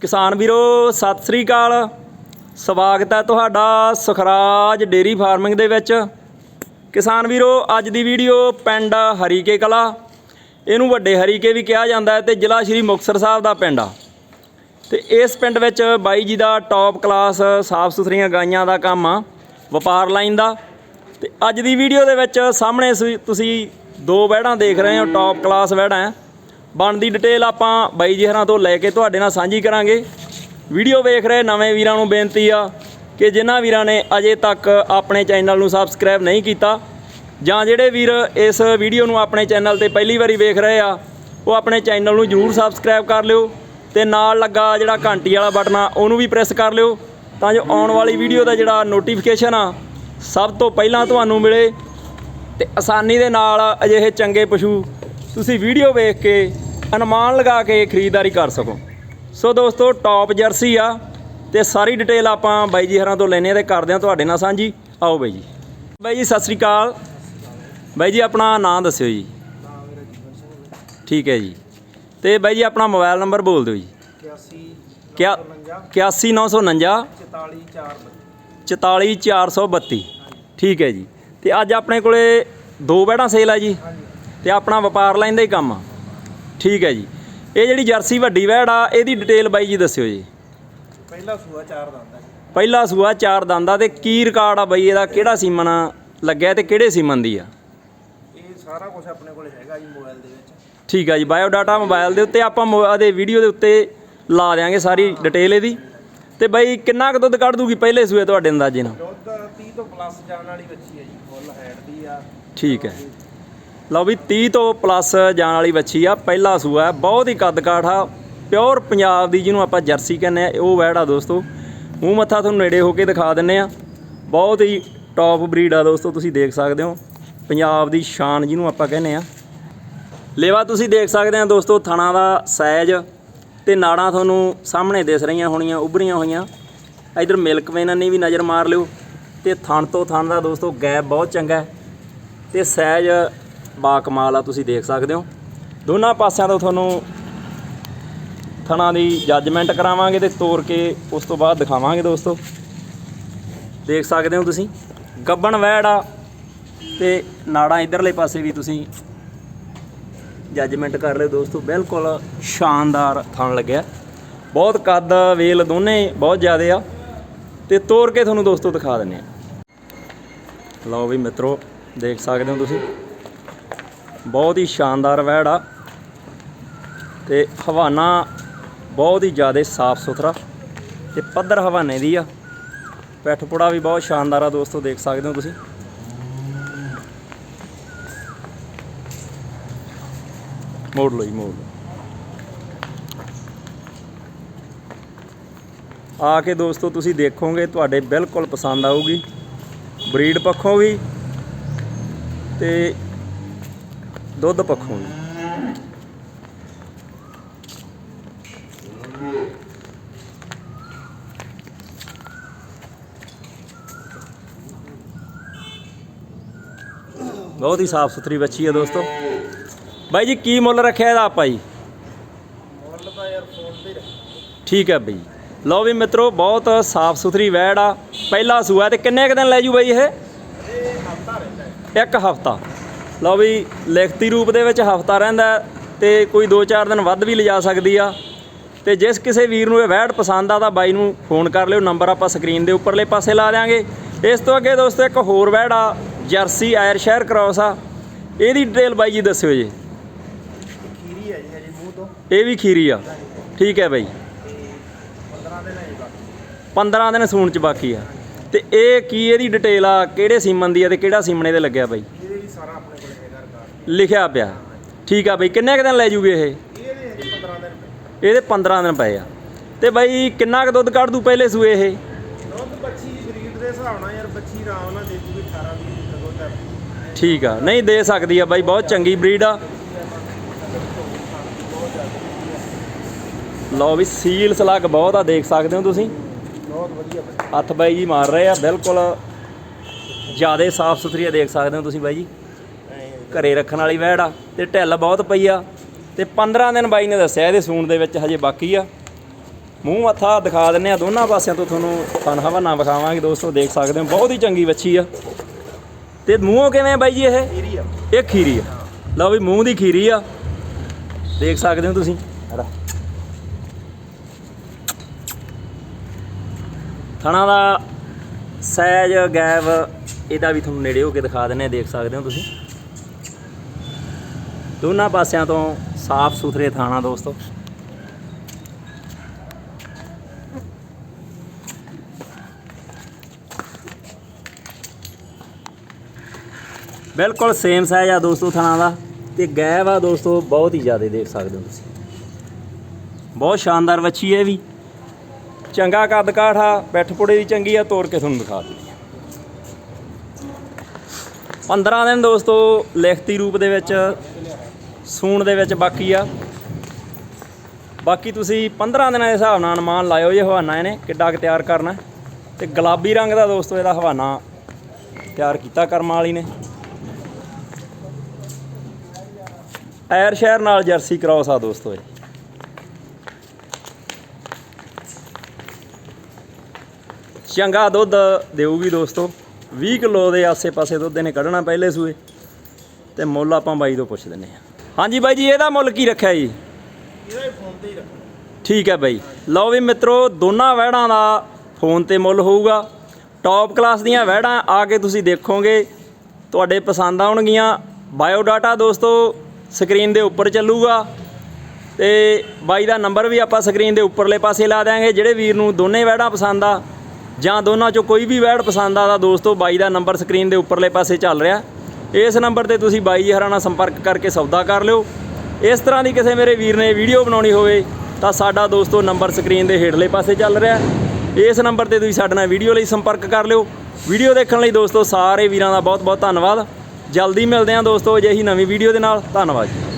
ਕਿਸਾਨ ਵੀਰੋ, ਸਤਿ ਸ੍ਰੀ ਅਕਾਲ। ਸਵਾਗਤ ਹੈ ਤੁਹਾਡਾ ਸੁਖਰਾਜ ਡੇਰੀ ਫਾਰਮਿੰਗ ਦੇ ਵਿੱਚ। ਕਿਸਾਨ ਵੀਰੋ, ਅੱਜ ਦੀ ਵੀਡੀਓ ਪਿੰਡ ਹਰੀਕੇ ਕਲਾ। ਇਹਨੂੰ ਵੱਡੇ ਹਰੀਕੇ ਵੀ ਕਿਹਾ ਜਾਂਦਾ ਹੈ ਤੇ ਜ਼ਿਲ੍ਹਾ ਸ਼੍ਰੀ ਮੁਕਤਸਰ ਸਾਹਿਬ ਦਾ ਪਿੰਡ ਆ। ਤੇ ਇਸ ਪਿੰਡ ਵਿੱਚ ਬਾਈ ਜੀ ਦਾ ਟੌਪ ਕਲਾਸ ਸਾਫ਼ ਸੁਥਰੀਆਂ ਗਾਈਆਂ ਦਾ ਕੰਮ ਆ, ਵਪਾਰ ਲਾਈਨ ਦਾ। ਤੇ ਅੱਜ ਦੀ ਵੀਡੀਓ ਦੇ ਵਿੱਚ ਸਾਹਮਣੇ ਸੁ- ਤੁਸੀਂ ਦੋ ਵਹਿੜਾਂ ਦੇਖ ਰਹੇ ਹੋ ਟੌਪ ਕਲਾਸ ਵਹਿੜਾਂ ਬਣਦੀ ਡਿਟੇਲ ਆਪਾਂ ਬਾਈ ਜੀ ਹਰਾਂ ਤੋਂ ਲੈ ਕੇ ਤੁਹਾਡੇ ਨਾਲ ਸਾਂਝੀ ਕਰਾਂਗੇ। ਵੀਡੀਓ ਵੇਖ ਰਹੇ ਨਵੇਂ ਵੀਰਾਂ ਨੂੰ ਬੇਨਤੀ ਆ ਕਿ ਜਿਨ੍ਹਾਂ ਵੀਰਾਂ ਨੇ ਅਜੇ ਤੱਕ ਆਪਣੇ ਚੈਨਲ ਨੂੰ ਸਬਸਕ੍ਰਾਈਬ ਨਹੀਂ ਕੀਤਾ, ਜਾਂ ਜਿਹੜੇ ਵੀਰ ਇਸ ਵੀਡੀਓ ਨੂੰ ਆਪਣੇ ਚੈਨਲ ਤੇ ਪਹਿਲੀ ਵਾਰੀ ਵੇਖ ਰਹੇ ਆ, ਉਹ ਆਪਣੇ ਚੈਨਲ ਨੂੰ ਜਰੂਰ ਸਬਸਕ੍ਰਾਈਬ ਕਰ ਲਿਓ ਤੇ ਨਾਲ ਲੱਗਾ ਜਿਹੜਾ ਘੰਟੀ ਵਾਲਾ ਬਟਨ ਆ, ਉਹਨੂੰ ਵੀ ਪ੍ਰੈਸ ਕਰ ਲਿਓ ਤਾਂ ਜੋ ਆਉਣ ਵਾਲੀ ਵੀਡੀਓ ਦਾ ਜਿਹੜਾ ਨੋਟੀਫਿਕੇਸ਼ਨ ਆ, ਸਭ ਤੋਂ ਪਹਿਲਾਂ ਤੁਹਾਨੂੰ ਮਿਲੇ ਤੇ ਆਸਾਨੀ ਦੇ ਨਾਲ ਅਜਿਹੇ ਚੰਗੇ ਪਸ਼ੂ ਤੁਸੀਂ ਵੀਡੀਓ ਵੇਖ ਕੇ ਅਨੁਮਾਨ ਲਗਾ ਕੇ ਖਰੀਦਦਾਰੀ ਕਰ ਸਕੋ। ਸੋ ਦੋਸਤੋ ਟੌਪ ਜਰਸੀ ਆ ਤੇ ਸਾਰੀ ਡਿਟੇਲ ਆਪਾਂ ਬਾਈ ਜੀ ਹਰਾਂ ਤੋਂ ਲੈਣੇ ਤੇ ਕਰਦੇ ਆ ਤੁਹਾਡੇ ਨਾਲ ਸਾਂਝੀ। ਆਓ ਬਾਈ ਜੀ। ਬਾਈ ਜੀ, ਸਤਿ ਸ੍ਰੀ ਅਕਾਲ। ਬਾਈ ਜੀ, ਆਪਣਾ ਨਾਮ ਦੱਸਿਓ ਜੀ। ਠੀਕ ਹੈ ਜੀ। ਤੇ ਬਾਈ ਜੀ, ਆਪਣਾ ਮੋਬਾਈਲ ਨੰਬਰ ਬੋਲ ਦਿਓ ਜੀ। 81 ਕਿਆ 81949 44 4 44432 ਠੀਕ ਹੈ ਜੀ। ਤੇ ਅੱਜ ਆਪਣੇ ਕੋਲੇ ਦੋ ਬੈੜਾਂ ਸੇਲ ਆ ਜੀ। ਹਾਂਜੀ ਤੇ ਆਪਣਾ ਵਪਾਰ ਲਾਈਨ ਦਾ ਹੀ ਕੰਮ ਆ। ਠੀਕ ਹੈ ਜੀ। ਇਹ ਜਿਹੜੀ ਜਰਸੀ ਵੱਡੀ ਵੈੜ ਆ ਇਹਦੀ ਡਿਟੇਲ ਬਾਈ ਜੀ ਦੱਸਿਓ ਜੀ। ਪਹਿਲਾ ਸੂਆ ਚਾਰ ਦੰਦ ਹੈ ਪਹਿਲਾ ਸੂਆ ਚਾਰ ਦੰਦਾ ਤੇ ਕੀ ਰਿਕਾਰਡ ਆ ਬਾਈ ਇਹਦਾ? ਕਿਹੜਾ ਸੀਮਨ ਲੱਗਿਆ ਤੇ ਕਿਹੜੇ ਸੀਮਨ ਦੀ ਆ? ਇਹ ਸਾਰਾ ਕੁਝ ਆਪਣੇ ਕੋਲ ਹੈਗਾ ਜੀ ਮੋਬਾਈਲ ਦੇ ਵਿੱਚ। ਠੀਕ ਆ ਜੀ ਬਾਇਓ ਡਾਟਾ ਮੋਬਾਈਲ ਦੇ ਉੱਤੇ ਆਪਾਂ ਦੇ ਵੀਡੀਓ ਦੇ ਉੱਤੇ ਲਾ ਦਿਆਂਗੇ ਸਾਰੀ ਡਿਟੇਲ ਇਹਦੀ। ਤੇ ਬਾਈ ਕਿੰਨਾ ਕੁ ਦੁੱਧ ਕੱਢ ਦੂਗੀ ਪਹਿਲੇ ਸੂਏ ਤੁਹਾਡੇ ਅੰਦਾਜ਼ੇ ਨਾਲ? ਦੁੱਧ 30 ਤੋਂ ਪਲੱਸ ਜਾਣ ਵਾਲੀ ਬੱਚੀ ਹੈ ਜੀ ਫੁੱਲ ਹੈਡ ਦੀ ਆ। ਠੀਕ ਹੈ। ਲਓ ਵੀ 30 ਤੋਂ ਪਲੱਸ ਜਾਣ ਵਾਲੀ ਵੱਛੀ ਆ, ਪਹਿਲਾ ਸੂਆ ਹੈ, ਬਹੁਤ ਹੀ ਕੱਦ ਕਾਠ ਆ ਪਿਓਰ ਪੰਜਾਬ ਦੀ ਜਿਹਨੂੰ ਆਪਾਂ ਜਰਸੀ ਕਹਿੰਦੇ ਆ, ਉਹ ਵੈੜ ਆ ਦੋਸਤੋ। ਮੂੰਹ ਮੱਥਾ ਤੁਹਾਨੂੰ ਨੇੜੇ ਹੋ ਕੇ ਦਿਖਾ ਦਿੰਨੇ ਆ। ਬਹੁਤ ਹੀ ਟੌਪ ਬਰੀਡ ਆ ਦੋਸਤੋ, ਤੁਸੀਂ ਦੇਖ ਸਕਦੇ ਹੋ। ਪੰਜਾਬ ਦੀ ਸ਼ਾਨ ਜਿਹਨੂੰ ਆਪਾਂ ਕਹਿੰਦੇ ਆ। ਲੇਵਾ, ਤੁਸੀਂ ਦੇਖ ਸਕਦੇ ਆ ਦੋਸਤੋ, ਥਣਾ ਦਾ ਸਾਈਜ਼ ਤੇ ਨਾੜਾਂ ਤੁਹਾਨੂੰ ਸਾਹਮਣੇ ਦਿਸ ਰਹੀਆਂ ਹੋਣੀਆਂ, ਉਭਰੀਆਂ ਹੋਈਆਂ। ਇਧਰ ਮਿਲਕ ਵੇਨਨ ਨੇ ਵੀ ਨਜ਼ਰ ਮਾਰ ਲਿਓ। ਤੇ ਥਣ ਤੋਂ ਥਣ ਦਾ ਦੋਸਤੋ, ਗੈਪ ਬਹੁਤ ਚੰਗਾ ਹੈ। ਤੇ ਸਹਿਜ ਬਾ ਕਮਾਲ ਆ, ਤੁਸੀਂ ਦੇਖ ਸਕਦੇ ਹੋ। ਦੋਨਾਂ ਪਾਸਿਆਂ ਤੋਂ ਤੁਹਾਨੂੰ ਥਣਾ ਦੀ ਜੱਜਮੈਂਟ ਕਰਾਵਾਂਗੇ ਤੇ ਤੋੜ ਕੇ ਉਸ ਤੋਂ ਬਾਅਦ ਦਿਖਾਵਾਂਗੇ ਦੋਸਤੋ। ਦੇਖ ਸਕਦੇ ਹੋ ਤੁਸੀਂ, ਗੱਬਣ ਵੈੜ ਆ ਤੇ ਨਾੜਾਂ ਇਧਰਲੇ ਪਾਸੇ ਵੀ ਤੁਸੀਂ ਜੱਜਮੈਂਟ ਕਰ ਲਿਓ ਦੋਸਤੋ, ਬਿਲਕੁਲ ਸ਼ਾਨਦਾਰ ਥਣ ਲੱਗਿਆ। ਬਹੁਤ ਕੱਦ, ਵੇਲ ਦੋਨੇ ਬਹੁਤ ਜ਼ਿਆਦੇ ਆ। ਤੇ ਤੋੜ ਕੇ ਤੁਹਾਨੂੰ ਦੋਸਤੋ ਦਿਖਾ ਦਿੰਨੇ ਆ। ਲਓ ਵੀ ਮਿੱਤਰੋ, ਦੇਖ ਸਕਦੇ ਹੋ ਤੁਸੀਂ। ਬਹੁਤ ਹੀ ਸ਼ਾਨਦਾਰ ਵੈੜ ਆ। ਤੇ ਹਵਾਨਾ ਬਹੁਤ ਹੀ ਜ਼ਿਆਦਾ ਸਾਫ਼ ਸੁਥਰਾ ਤੇ ਪੱਧਰ ਹਵਾਨੇ ਦੀ ਆ। ਪਿੱਠ ਪੁੜਾ ਵੀ ਬਹੁਤ ਸ਼ਾਨਦਾਰ ਆ ਦੋਸਤੋ, ਦੇਖ ਸਕਦੇ ਹੋ ਤੁਸੀਂ। ਮੋੜ ਲਓ ਜੀ, ਮੋੜ ਲਓ। ਆ ਕੇ ਦੋਸਤੋ, ਤੁਸੀਂ ਦੇਖੋਗੇ, ਤੁਹਾਡੇ ਬਿਲਕੁਲ ਪਸੰਦ ਆਊਗੀ। ਬਰੀਡ ਪੱਖੋਂ ਵੀ ਤੇ ਦੁੱਧ ਪੱਖੋਂ ਵੀ ਬਹੁਤ ਹੀ ਸਾਫ਼ ਸੁਥਰੀ ਬੱਚੀ ਹੈ ਦੋਸਤੋ। ਬਾਈ ਜੀ ਕੀ ਮੁੱਲ ਰੱਖਿਆ ਇਹਦਾ ਆਪਾਂ ਜੀ? ਮੁੱਲ ਤਾਂ ਯਾਰ ਫੋਨ ਤੇ ਰੱਖ- ਠੀਕ ਹੈ ਬਈ। ਲਓ ਵੀ ਮਿੱਤਰੋ ਬਹੁਤ ਸਾਫ਼ ਸੁਥਰੀ ਵੈੜ ਆ। ਪਹਿਲਾ ਸੂਆ ਤੇ ਕਿੰਨੇ ਕੁ ਦਿਨ ਲੈ ਜੂ ਬਈ ਇਹ? ਇੱਕ ਹਫਤਾ। ਲਓ ਵੀ ਲਿਖਤੀ ਰੂਪ ਦੇ ਵਿੱਚ ਹਫਤਾ ਰਹਿੰਦਾ ਤੇ ਕੋਈ 2-4 ਦਿਨ ਵੱਧ ਵੀ ਲਿਜਾ ਸਕਦੀ ਆ। ਤੇ ਜਿਸ ਕਿਸੇ ਵੀਰ ਨੂੰ ਇਹ ਵੈੜ ਪਸੰਦ ਆ ਤਾਂ ਬਾਈ ਨੂੰ ਫੋਨ ਕਰ ਲਿਓ ਨੰਬਰ ਆਪਾਂ ਸਕਰੀਨ ਦੇ ਉੱਪਰਲੇ ਪਾਸੇ ਲਾ ਦਿਆਂਗੇ। ਇਸ ਤੋਂ ਅੱਗੇ ਦੋਸਤੋ ਇੱਕ ਹੋਰ ਵੈੜ ਆ ਜਰਸੀ ਆਇਰ ਸ਼ਹਿਰ ਕ੍ਰੋਸ ਆ। ਇਹਦੀ ਡਿਟੇਲ ਬਾਈ ਜੀ ਦੱਸਿਓ ਜੀ। ਖੀਰੀ ਹੈ ਜੀ ਹਜੇ ਮੂੰਹ ਤੋਂ। ਇਹ ਵੀ ਖੀਰੀ ਆ। ਠੀਕ ਹੈ ਬਾਈ। ਤੇ 15 ਦਿਨ ਹੈ ਜੀ ਬਾਕੀ। 15 ਦਿਨ ਸੂਣ ਚ ਬਾਕੀ ਆ। ਤੇ ਇਹ ਕੀ ਇਹਦੀ ਡਿਟੇਲ ਆ ਕਿਹੜੇ ਸੀਮਨ ਦੀ ਆ ਤੇ ਕਿਹੜਾ ਸੀਮਨ ਇਹਦੇ ਲੱਗਿਆ ਬਾਈ? ਇਹਦੇ ਵੀ ਸਾਰਾ ਆਪਣੇ ਕੋਲ ਹੈਗਾ ਰਿਕਾਰਡ ਲਿਖਿਆ ਪਿਆ। ਠੀਕ ਆ ਬਾਈ ਕਿੰਨੇ ਕੁ ਦਿਨ ਲੈ ਜੂਗੇ ਇਹ? ਇਹਦੇ ਹਜੇ 15 ਦਿਨ ਪਏ ਇਹਦੇ 15 ਦਿਨ ਪਏ ਆ। ਤੇ ਬਾਈ ਕਿੰਨਾ ਕੁ ਦੁੱਧ ਕੱਢ ਦੂ ਪਹਿਲੇ ਸੂਏ ਇਹ? ਦੁੱਧ ਬੱਚੀ ਦੀ ਬਰੀਡ ਦੇ ਹਿਸਾਬ ਨਾਲ ਯਾਰ ਬੱਚੀ ਆਰਾਮ ਨਾਲ ਦੇ ਦੂਗੀ 18 20 ਲੀਟਰ ਦੁੱਧ ਠੀਕ ਆ। ਨਹੀਂ ਦੇ ਸਕਦੀ ਆ ਬਾਈ ਬਹੁਤ ਚੰਗੀ ਬਰੀਡ ਆ। ਲਓ ਵੀ ਸੀਲ ਸਲੱਗ ਬਹੁਤ ਆ ਦੇਖ ਸਕਦੇ ਹੋ ਤੁਸੀਂ। ਬਹੁਤ ਵਧੀਆ ਹੱਥ ਬਾਈ ਜੀ ਮਾਰ ਰਹੇ ਆ ਬਿਲਕੁਲ ਜਿਆਦੇ ਸਾਫ਼ ਸੁਥਰੀ ਆ ਦੇਖ ਸਕਦੇ ਹੋ ਤੁਸੀਂ ਬਾਈ ਜੀ। ਘਰੇ ਰੱਖਣ ਵਾਲੀ ਵੈੜ ਆ ਤੇ ਢਿੱਲ ਬਹੁਤ ਪਈ ਆ। ਤੇ 15 ਦਿਨ ਬਾਈ ਨੇ ਦੱਸਿਆ ਇਹਦੇ ਸੂਣ ਦੇ ਵਿੱਚ ਹਜੇ ਬਾਕੀ ਆ। ਮੂੰਹ ਮੱਥਾ ਦਿਖਾ ਦਿੰਨੇ ਆ ਦੋਨਾਂ ਪਾਸਿਆਂ ਤੋਂ ਤੁਹਾਨੂੰ ਤਨ ਹਵਾਨਾ ਵਿਖਾਵਾਂਗੇ ਦੋਸਤੋ ਦੇਖ ਸਕਦੇ ਹੋ ਬਹੁਤ ਹੀ ਚੰਗੀ ਵੱਛੀ ਆ। ਤੇ ਮੂੰਹੋਂ ਕਿਵੇਂ ਬਾਈ ਜੀ ਇਹ? ਏਰੀ ਆ। ਇਹ ਖੀਰੀ ਆ। ਲਓ ਵੀ ਮੂੰਹ ਦੀ ਖੀਰੀ ਆ। ਦੇਖ ਸਕਦੇ ਹੋ ਤੁਸੀਂ। ਥਣਾ ਦਾ ਸਹਿਜ ਗੈਬ ਇਹਦਾ ਵੀ ਤੁਹਾਨੂੰ ਨੇੜੇ ਹੋ ਕੇ ਦਿਖਾ ਦਿੰਨੇ ਆ, ਦੇਖ ਸਕਦੇ ਹੋ ਤੁਸੀਂ। ਦੋਨਾਂ ਪਾਸਿਆਂ ਤੋਂ ਸਾਫ਼ ਸੁਥਰੇ ਥਾਣਾ ਦੋਸਤੋ। ਬਿਲਕੁਲ ਸੇਮ ਸਾਈਜ਼ ਆ ਦੋਸਤੋ ਥਣਾ ਦਾ ਤੇ ਗੈਬ ਆ ਦੋਸਤੋ, ਬਹੁਤ ਹੀ ਜ਼ਿਆਦਾ ਦੇਖ ਸਕਦੇ ਹੋ ਤੁਸੀਂ। ਬਹੁਤ ਸ਼ਾਨਦਾਰ ਵੱਛੀ ਹੈ ਇਹ ਵੀ। ਚੰਗਾ ਕੱਦ ਕਾਠਾ ਪਿੱਠ ਪੁੜੇ ਦੀ ਚੰਗੀ ਆ ਤੋੜ ਕੇ ਤੁਹਾਨੂੰ ਦਿਖਾ ਦਿੰਦੀ ਆ। 15 ਦਿਨ ਦੋਸਤੋ, ਲਿਖਤੀ ਰੂਪ ਦੇ ਵਿੱਚ ਸੂਣ ਦੇ ਵਿੱਚ ਬਾਕੀ ਆ। ਬਾਕੀ ਤੁਸੀਂ 15 ਦਿਨਾਂ ਦੇ ਹਿਸਾਬ ਨਾਲ ਅਨੁਮਾਨ ਲਾਇਓ ਜੇ ਹਵਾਨਾ ਇਹਨੇ ਕਿੱਡਾ ਕੁ ਤਿਆਰ ਕਰਨਾ। ਤੇ ਗੁਲਾਬੀ ਰੰਗ ਦਾ ਦੋਸਤੋ ਇਹਦਾ ਹਵਾਨਾ ਤਿਆਰ ਕੀਤਾ ਕਰਮਾਂ ਵਾਲੀ ਨੇ। ਐਰ ਸ਼ਹਿਰ ਨਾਲ ਜਰਸੀ ਕ੍ਰਾਸ ਆ ਦੋਸਤੋ ਇਹ। ਚੰਗਾ ਦੁੱਧ ਦੇਊਗੀ ਦੋਸਤੋ। 20 ਕਿਲੋ ਦੇ ਆਸੇ-ਪਾਸੇ ਦੁੱਧ ਇਹਨੇ ਕੱਢਣਾ ਪਹਿਲੇ ਸੂਏ। ਤੇ ਮੁੱਲ ਆਪਾਂ ਬਾਈ ਤੋਂ ਪੁੱਛ ਦਿੰਨੇ ਆ ਹਾਂਜੀ ਬਾਈ ਜੀ ਇਹਦਾ ਮੁੱਲ ਕੀ ਰੱਖਿਆ ਜੀ? ਇਹਦਾ ਹੀ ਫੋਨ ਤੇ ਹੀ ਰੱਖਣਾ। ਠੀਕ ਹੈ ਬਾਈ। ਲਓ ਵੀ ਮਿੱਤਰੋ ਦੋਨਾਂ ਵਹਿੜਾਂ ਦਾ ਫੋਨ ਤੇ ਮੁੱਲ ਹੋਊਗਾ। ਟੌਪ ਕਲਾਸ ਦੀਆਂ ਵਹਿੜਾਂ ਆ ਕੇ ਤੁਸੀਂ ਦੇਖੋਗੇ ਤੁਹਾਡੇ ਪਸੰਦ ਆਉਣਗੀਆਂ। ਬਾਇਓ ਡਾਟਾ ਦੋਸਤੋ ਸਕਰੀਨ ਦੇ ਉੱਪਰ ਚੱਲੂਗਾ। ਤੇ ਬਾਈ ਦਾ ਨੰਬਰ ਵੀ ਆਪਾਂ ਸਕਰੀਨ ਦੇ ਉੱਪਰਲੇ ਪਾਸੇ ਲਾ ਦਿਆਂਗੇ ਜਿਹੜੇ ਵੀਰ ਨੂੰ ਦੋਨੇ ਵਹਿੜਾਂ ਪਸੰਦ ਆ ਜਾਂ ਦੋਨਾਂ ਚੋਂ ਕੋਈ ਵੀ ਵਹਿੜ ਪਸੰਦ ਆ ਤਾਂ ਦੋਸਤੋ ਬਾਈ ਦਾ ਨੰਬਰ ਸਕਰੀਨ ਦੇ ਉੱਪਰਲੇ ਪਾਸੇ ਚੱਲ ਰਿਹਾ। ਇਸ ਨੰਬਰ ਤੇ ਤੁਸੀਂ ਬਾਈ ਜੀ ਹਰਾਂ ਨਾਲ ਸੰਪਰਕ ਕਰਕੇ ਸੌਦਾ ਕਰ ਲਿਓ। ਇਸ ਤਰ੍ਹਾਂ ਦੀ ਕਿਸੇ ਮੇਰੇ ਵੀਰ ਨੇ ਵੀਡੀਓ ਬਣਾਉਣੀ ਹੋਵੇ, ਤਾਂ ਸਾਡਾ ਦੋਸਤੋ ਨੰਬਰ ਸਕਰੀਨ ਦੇ ਹੇਠਲੇ ਪਾਸੇ ਚੱਲ ਰਿਹਾ ਇਸ ਨੰਬਰ ਤੇ ਤੁਸੀਂ ਸਾਡੇ ਨਾਲ ਵੀਡੀਓ ਲਈ ਸੰਪਰਕ ਕਰ ਲਿਓ। ਵੀਡੀਓ ਦੇਖਣ ਲਈ ਦੋਸਤੋ ਸਾਰੇ ਵੀਰਾਂ ਦਾ ਬਹੁਤ ਬਹੁਤ ਧੰਨਵਾਦ। ਜਲਦੀ ਮਿਲਦੇ ਹਾਂ ਦੋਸਤੋ ਅਜਿਹੀ ਨਵੀਂ ਵੀਡੀਓ ਦੇ ਨਾਲ। ਧੰਨਵਾਦ ਜੀ।